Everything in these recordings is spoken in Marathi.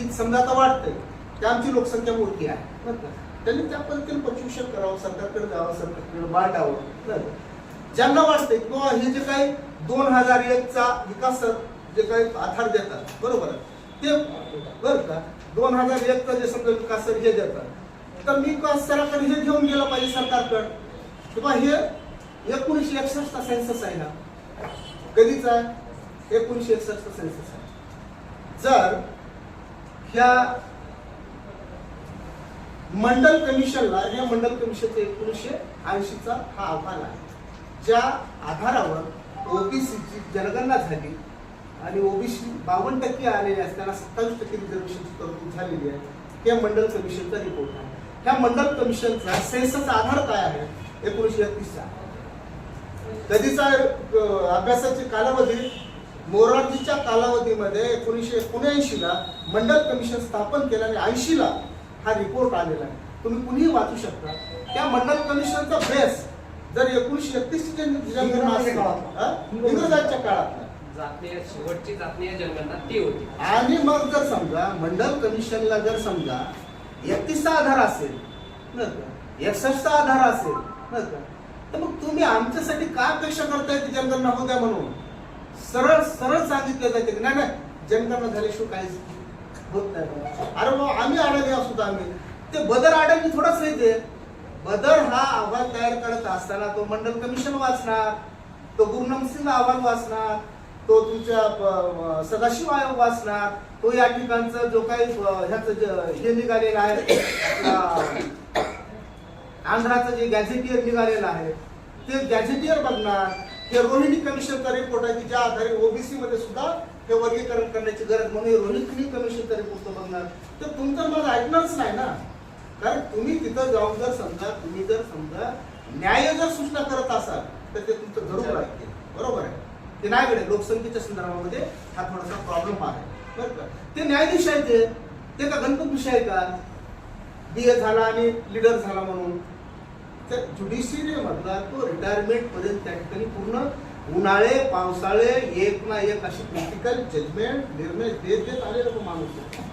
तीन समजा आता वाटतंय की आमची लोकसंख्या मोठी आहे. त्यांनी त्या पद्धतीने प्रशिक्षण करावं सरकारकडे जावं सरकारकडे वाटावं ज्यांना वाटतंय किंवा हे जे काही दोन हजार एकचा विकास जे काही आधार देतात बरोबर? ते बरं का? दोन हजार एकचा जे समजा विकास हे देतात. तर मी का सरकार हे घेऊन गेलं पाहिजे सरकारकडं? किंवा हे एकोणीसशे एकसष्टचा सेन्सस आहे ना? कधीच? आहे एकोणीसशे एकसष्टचा सेन्सस आहे. जर ह्या मंडल कमिशनला या मंडल कमिशनचा एकोणीसशे ऐंशीचा हा अहवाल आहे ज्या आधारावर ओबीसीची जनगणना झाली आणि ओबीसी बावन्न टक्के आलेले असताना सत्तावीस टक्के रिझर्वेशनची तरतूद झालेली आहे त्या मंडल कमिशनचा रिपोर्ट आहे. ह्या मंडल कमिशनचा सेन्सचा आधार काय आहे? एकोणीसशे एकतीसचा. कधीचा अभ्यासाची अभ्यासाचे कालावधी? मोरारजीच्या कालावधीमध्ये एकोणीसशे एकोणऐंशी ला मंडल कमिशन स्थापन केलं आणि ऐंशी ला हा रिपोर्ट आलेला आहे. तुम्ही कुणीही वाचू शकता. त्या मंडल कमिशनचा बेस जर एकोणीसशे एकतीस इंग्रजांच्या काळात. काळातला. शेवटची जनगणना ती होती. आणि मग जर समजा मंडल कमिशनला जर समजा एकतीसचा आधार असेल का? एकसष्टचा आधार असेल का? तर मग तुम्ही आमच्यासाठी काय अपेक्षा करताय ती जनगणना होऊ द्या म्हणून? सरळ सरळ सांगितलं जाते की नाही नाही जनगणना झाल्याशिवाय काहीच होत नाही. अरे भाऊ आम्ही अडाणी असू आम्ही. ते बदर अडाणी थोडाच नाही ते. बदर हा अहवाल तयार करत असताना तो मंडल कमिशन वाचणार तो गुरुनाम सिंग अहवाल वाचणार तो तुमच्या सदाशिव आयोग वाचणार तो या ठिकाणचं जो काही ह्याच ह्याचं जे- हे निघालेलं आहे आंध्राचं जे गॅझेटियर निघालेलं आहे ते गॅझेटियर बघणार. हे रोहिणी कमिशनचा रिपोर्ट आहे की ज्या आधारे ओबीसी मध्ये सुद्धा हे वर्गीकरण करण्याची गरज म्हणून रोहिणी कमिशनचा रिपोर्ट तो बघणार? तर तुमचं मत ऐकणारच नाही ना. कारण तुम्ही तिथं जाऊन जर समजा तुम्ही जर समजा न्याय जर सूचना करत असाल तर ते तुमचं जरूर ऐकते बरोबर आहे? ते नाही घडेल लोकसंख्येच्या संदर्भामध्ये हा थोडासा प्रॉब्लेम आहे. बरं का? ते न्यायाधीश आहे ते. ते का गणपत विषय आहे का? बी ए झाला आणि लीडर झाला म्हणून. तर ज्युडिशियरीमधला तो रिटायरमेंट पर्यंत त्या ठिकाणी पूर्ण उन्हाळे पावसाळे एक ना एक अशी क्रिटिकल जजमेंट निर्णय देत देत आलेला तो माणूस आहे.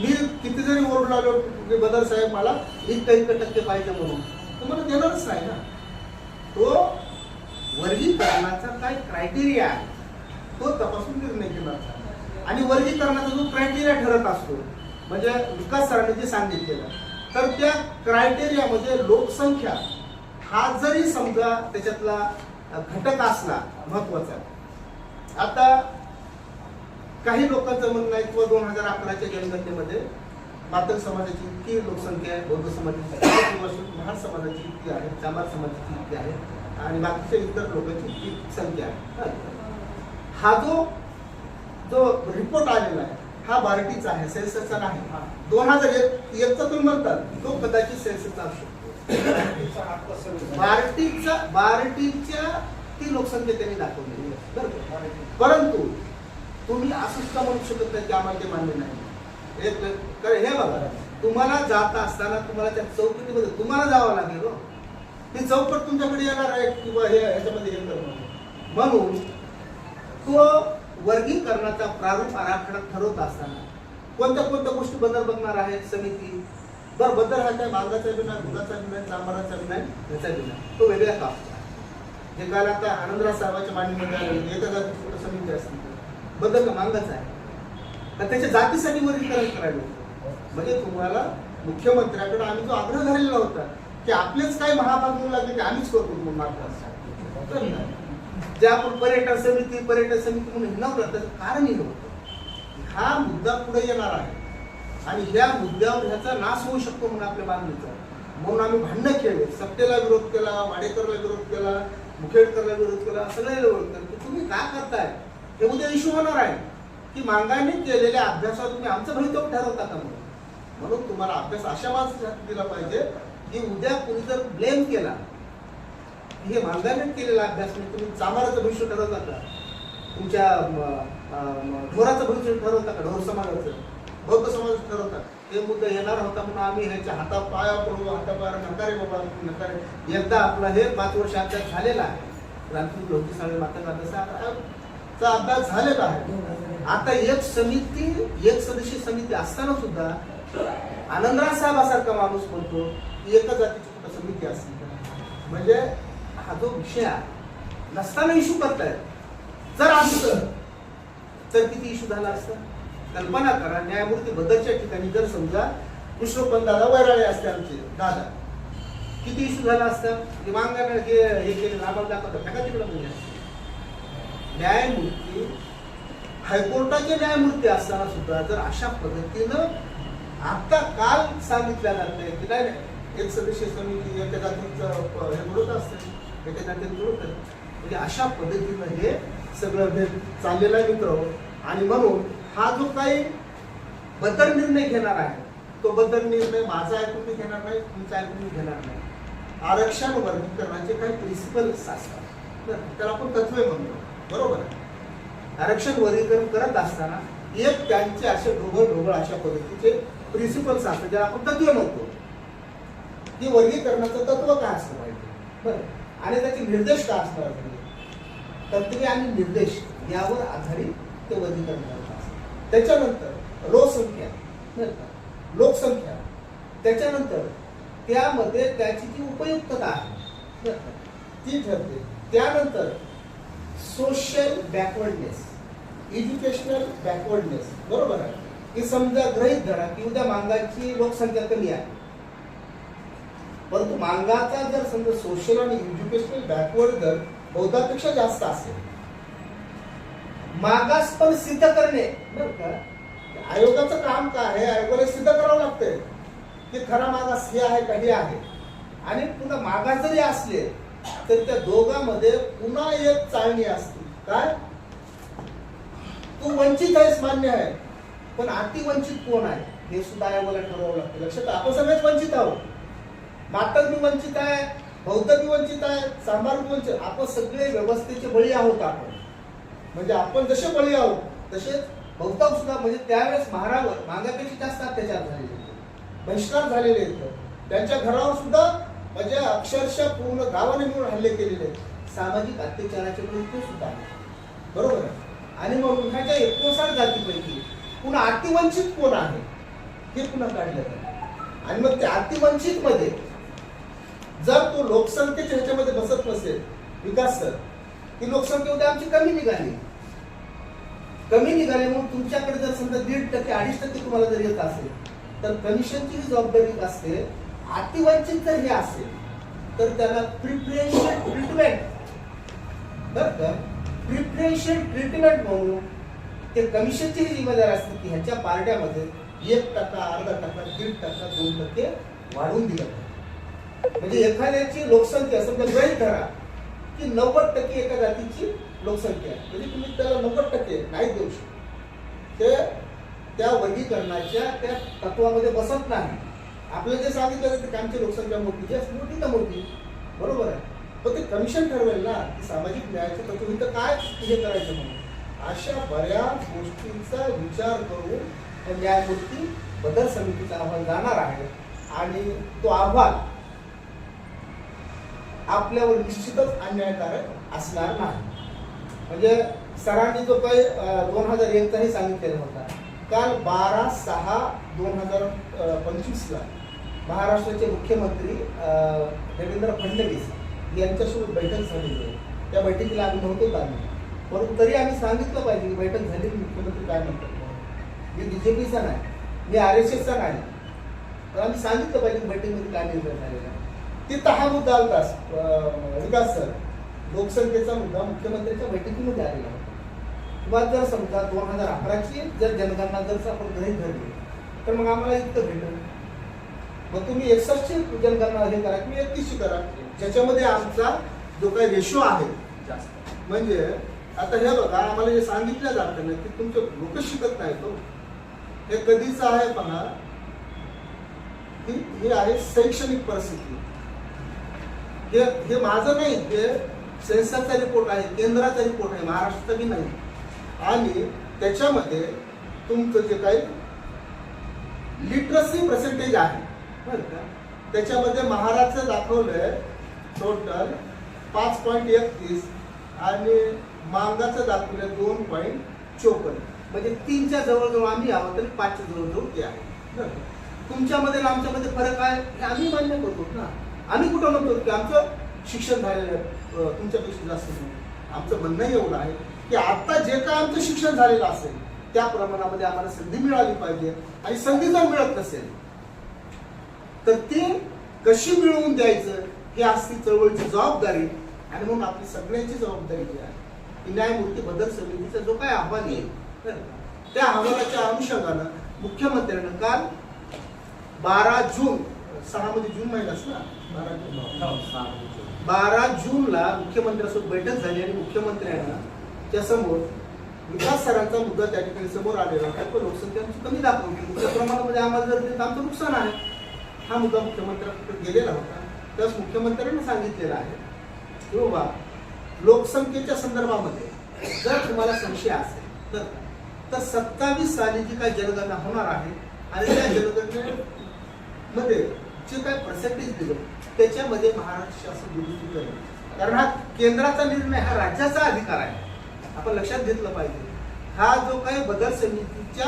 मी किती जरी ओरडू लागलो की साहेब मला इतकं इतकं टक्के पाहिजे म्हणून. तो मला देणारच नाही ना. तो वर्गीकरणाचा काय क्रायटेरिया आहे तो तपासून निर्णय केला आणि वर्गीकरणाचा जो क्रायटेरिया ठरत असतो म्हणजे विकास सरांनी जे सांगितलेलं तर त्या क्रायटेरियामध्ये लोकसंख्या हा जरी समजा त्याच्यातला घटक असला महत्त्वाचा. आता काही लोकांचं म्हणणं आहे किंवा दोन हजार अकराच्या जनगणनेमध्ये मातंग समाजाची इतकी लोकसंख्या आहे बौद्ध समाजाची महार समाजाची इतकी आहे चामार समाजाची इतकी आहे आणि बाकीच्या इतर लोकांची इतकी संख्या आहे. हा जो जो रिपोर्ट आलेला आहे हा बार्टीचा आहे सेन्सरचा नाही. दोन हजार एक एकचा तुम्ही म्हणतात तो कदाचित सेन्सरचा असू शकतो. बार्टीचा बार्टीच्या ती लोकसंख्या त्यांनी दाखवलेली? परंतु तुम्ही असं म्हणू शकत नाही की आम्हाला ते मान्य नाही. कारण हे बघा तुम्हाला जात असताना तुम्हाला त्या चौकटीमध्ये तुम्हाला जावं लागेल हो. ती चौकट तुमच्याकडे येणार आहे किंवा हे ह्याच्यामध्ये हे करणं म्हणून तो वर्गीकरणाचा प्रारूप आराखडा ठरवत असताना कोणत्या कोणत्या गोष्टी बदल बघणार आहे समिती? बरं बदल हा काय? मार्गाचा विनाय नाही दुधाचा बी नाही चांबाराचा बी नाही ह्याचा बी तो वेगळ्या कापचा जे काल आता आनंदराज साहेबांच्या मांडणीमध्ये आले एका समिती असतील? बदल मांगाचा आहे? तर त्याच्या जातीसाठी वर्गीकरण करायला होतं? म्हणजे तुम्हाला मुख्यमंत्र्याकडे आम्ही जो आग्रह झालेला होता की आपलेच काही महाभाग म्हणून लागले की आम्हीच करतो म्हणून महाराष्ट्रात जे आपण पर्यटन समिती पर्यटन समिती म्हणून हिनवलं त्याचं कारणही होतं हा मुद्दा पुढे येणार आहे. आणि ह्या मुद्द्यावर ह्याचा नाश होऊ शकतो म्हणून आपल्या मागणीचा म्हणून आम्ही भांडणं केले. सत्तेला विरोध केला वाडेकरला विरोध केला मुखेडकरला विरोध केला सगळ्याला विरोध केला. की तुम्ही काय करताय? हे उद्या इश्यू होणार आहे. की मांगाने केलेल्या अभ्यासावर तुम्ही आमचं भवितव्य ठरवता का म्हणून? म्हणून तुम्हाला अभ्यास अशा माणसासाठी दिला पाहिजे की उद्या कुणी जर ब्लेम केला हे मांगाने केलेला अभ्यास म्हणजे तुम्ही चामाराचं भविष्य ठरवता का? तुमच्या ढोराचं भविष्य ठरवता का? ढोर समाजाचं? बौद्ध समाजाचं ठरवता हे मुद्दा येणार होता म्हणून आम्ही ह्याच्या हातापाया पडू हातापाया नकारे बाबा नकारे. एकदा आपला हे पाच वर्ष अभ्यास झालेला आहे. क्रांती साळे माता चा अभ्यास झालेला आहे. आता एक समिती एक सदस्य समिती असताना सुद्धा आनंदराज साहेबासारखा माणूस म्हणतो की एका जातीची कुठं समिती असली म्हणजे हा जो विषय आहे नसताना इशू करतायत. जर असतं तर किती इश्यू झाला असता? कल्पना करा न्यायमूर्ती बदलच्या ठिकाणी जर समजा कृष्णपंत दादा वैराळे असते आमचे दादा किती इशू झाला असता? की हे हे केले आम्हाला दाखवतात. नका तिकडं म्हणजे न्यायमूर्ती हायकोर्टाचे न्यायमूर्ती असताना सुद्धा जर अशा पद्धतीनं आता काल सांगितल्या जात नाही की नाही नाही, एक सदस्य समिती एका जातीचं हे मिळत असते. एका जातीत म्हणजे अशा पद्धतीनं हे सगळं चाललेलं आहे मित्र. आणि म्हणून हा जो काही बदल निर्णय घेणार आहे तो बदल निर्णय माझा ऐकून मी घेणार नाही तुमचा ऐकून मी घेणार नाही. आरक्षण वर्गीकरणाचे काही प्रिन्सिपल्स असतात. त्याला आपण तत्वे म्हणतो. बरोबर? आहे आरक्षण वर्गीकरण करत असताना एक त्यांचे असे ढोबळ ढोबळ अशा पद्धतीचे प्रिन्सिपल्स असतात ज्याला आपण तत्वे म्हणतो. की वर्गीकरणाचं तत्व काय असलं पाहिजे बरं. आणि त्याचे निर्देश का असणार तत्वे आणि निर्देश यावर आधारित ते वर्गीकरण करतात त्याच्यानंतर लोकसंख्या लोकसंख्या. त्याच्यानंतर त्यामध्ये त्याची जी उपयुक्तता आहे ती ठरते. त्यानंतर सोशल बॅकवर्डनेस एज्युकेशनल बॅकवर्डनेस बरोबर आहे? की समजा गृहित धरा की उद्या मांगाची लोकसंख्या कमी आहे. परंतु मांगाचा जर समजा सोशल आणि एज्युकेशनल बॅकवर्ड जर बौद्धापेक्षा जास्त असेल मागास पण सिद्ध करणे बरं का? आयोगाचं काम काय आहे? आयोगाला सिद्ध करावं लागतंय की खरा मागास हे आहे का हे आहे. आणि पुन्हा मागास जरी असले तर त्या दोघांमध्ये पुन्हा एक चालणी असते. काय? तू वंचित आहेस मान्य आहे. पण अति वंचित कोण आहे? हे सुद्धा आयोगाला ठरवावं लागतं. लक्षात आपण सगळेच वंचित आहोत. नाटक मी वंचित आहे बौद्ध बी वंचित आहे सांबार वंचित आपण सगळे व्यवस्थेचे बळी आहोत आपण. म्हणजे आपण जसे बळी आहोत तसेच बहुतांश सुद्धा म्हणजे त्यावेळेस महारावर मागापेक्षा जास्त अत्याचार झालेले बहिष्कार झालेले आहेत त्यांच्या घरावर सुद्धा म्हणजे अक्षरशः पूर्ण गावाने मिळून हल्ले केलेले आहेत. सामाजिक अत्याचाराचे मृत्यू सुद्धा आहे. बरोबर आहे? आणि मग उन्हाच्या एकोणसाठ जातीपैकी पुन्हा अतिवंचित कोण आहे? हे पुन्हा काढलं आणि मग त्या अतिवंचित मध्ये जर तो लोकसंख्येच्या ह्याच्यामध्ये बसत नसेल विकास सर ती लोकसंख्या उद्या आमची कमी निघाली कमी निघाली म्हणून तुमच्याकडे जर समजा दीड टक्के अडीच टक्के तुम्हाला जर येत असेल तर कमिशनची ही जबाबदारी असते अतिवंचित जर हे असेल तर त्याला प्रिफरेन्शियल ट्रीटमेंट बर का प्रिफरेन्शियल ट्रीटमेंट म्हणून ते कमिशनची ही जिम्मेदारी असते की ह्याच्या पार्ट्यामध्ये एक टक्का अर्धा टक्का दीड टक्का दोन टक्के वाढवून दिलं पाहिजे. म्हणजे एखाद्याची लोकसंख्या समजा गृहीत धरा की नव्वद टक्के एका जातीची लोकसंख्या आहे. म्हणजे तुम्ही त्याला नव्वद टक्के नाही देऊ शकत. ते त्या वर्गीकरणाच्या त्या तत्वामध्ये बसत नाही. आपल्याला जे सांगितलं जातं कामची लोकसंख्या मोठी जास्त मोठी का मोठी? बरोबर आहे. पण ते कमिशन ठरवेल ना की सामाजिक न्यायाचं तत्व इथं काय हे करायचं म्हणून. अशा बऱ्याच गोष्टींचा विचार करून त्या न्यायमूर्ती बदल समितीचा अहवाल जाणार आहे. आणि तो अहवाल आपल्यावर निश्चितच अन्यायकारक असणार नाही. म्हणजे सरांनी जो काही दोन हजार एकचाही सांगितलेला होता. काल बारा सहा दोन हजार पंचवीसला महाराष्ट्राचे मुख्यमंत्री देवेंद्र फडणवीस यांच्यासोबत बैठक झालेली आहे त्या बैठकीला आम्ही नव्हतो आम्ही परंतु तरी आम्ही सांगितलं पाहिजे की बैठक झाली मुख्यमंत्री काय म्हणतात जे बी जे पीचा नाही मी आर एस एसचा नाही. तर आम्ही सांगितलं पाहिजे की बैठकीमध्ये काय निर्णय झालेला आहे. तिथं हा मुद्दा आलता विकास सर. लोकसंख्येचा मुद्दा मुख्यमंत्र्यांच्या बैठकीमध्ये आलेला होता. किंवा जर समजा दोन हजार अकराची जर जनगणना जर आपण गृहीत धरली तर मग आम्हाला इतकं भेटेल. मग तुम्ही एकसष्टची जनगणना हे करा किंवा एकतीसची करा. ज्याच्यामध्ये आमचा जो काही रेशो आहे जास्त. म्हणजे आता हे बघा आम्हाला जे सांगितलं जातं ना की तुमचे लोक शिकत नाही तो हे कधीच आहे पहा ही ही आहे शैक्षणिक परिस्थिती. हे हे माझं नाही हे सेन्सरचा रिपोर्ट आहे केंद्राचा रिपोर्ट आहे महाराष्ट्राचा की नाही. आणि त्याच्यामध्ये तुमचं जे काही लिटरसी पर्सेंटेज आहे बरं का? त्याच्यामध्ये महाराष्ट्र दाखवलंय टोटल पाच पॉईंट एकतीस आणि मांगाचं दाखवलंय दोन पॉईंट चोपन्न. म्हणजे तीनच्या जवळजवळ आम्ही आहोत तरी पाचच्या जवळजवळ ते आहे. बरं तुमच्यामध्ये आमच्यामध्ये फरक आहे हे आम्ही मान्य करतो ना. आम्ही कुठं म्हणतो की आमचं शिक्षण झालेलं आहे, तुमच्यापेक्षा जास्त नाही. आमचं म्हणणं एवढं आहे की आता जे काय आमचं शिक्षण झालेलं असेल त्या प्रमाणामध्ये आम्हाला संधी मिळाली पाहिजे आणि संधी जर मिळत नसेल तर ते कशी मिळवून द्यायचं हे असती चळवळीची जबाबदारी आणि म्हणून आपली सगळ्यांची जबाबदारी जी आहे की न्यायमूर्ती बदल समितीचा जो काय अहवाल येईल बरं त्या अहवालाच्या अनुषंगानं मुख्यमंत्र्यांनी काल बारा जून सहा मध्ये जून महिनाच ना? बारा जून. बारा जूनला मुख्यमंत्र्यांसोबत बैठक झाली आणि मुख्यमंत्र्यांना त्या समोर विकास सरांचा मुद्दा त्या ठिकाणी समोर आलेला होता. तो लोकसंख्या कमी दाखवली. त्या प्रमाणामध्ये आम्हाला जर देत आमचं नुकसान आहे हा मुद्दा मुख्यमंत्र्यांकडे गेलेला होता. त्यास मुख्यमंत्र्यांनी सांगितलेलं आहे की बाबा लोकसंख्येच्या संदर्भामध्ये जर तुम्हाला संशय असेल तर तर सत्तावीस साली जी काही जनगणना होणार आहे आणि त्या मध्ये जे काय पर्सेंटेज दिलं त्याच्यामध्ये महाराष्ट्र शासन दुरुस्ती करेल कारण हा केंद्राचा निर्णय हा राज्याचा अधिकार आहे. आपण लक्षात घेतलं पाहिजे. हा जो काही बदल समितीच्या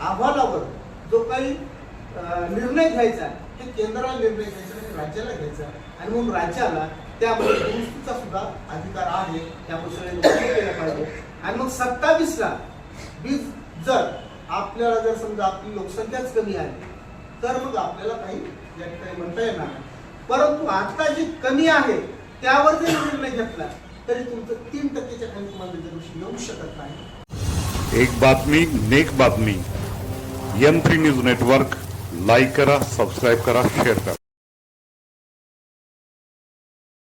अहवालावर जो काही निर्णय घ्यायचा हे केंद्राला निर्णय घ्यायचा आणि राज्याला घ्यायचा आणि म्हणून राज्याला त्यामध्ये दुरुस्तीचा सुद्धा अधिकार आहे त्यामुळे सगळे केलं पाहिजे. आणि मग सत्तावीसला वीज जर आपल्याला जर समजा आपली लोकसंख्याच कमी आली तर मग आपल्याला काही या ठिकाणी म्हणता येणार परंतु आता जी कमी आहे त्यावर जरी निर्णय घेतला तरी तुमचं तीन टक्केच्या खाली तुम्हाला रिझर्वेशन येऊ शकत नाही. एक बातमी नेक बातमी. M three news network like करा सबस्क्राईब करा शेअर करा.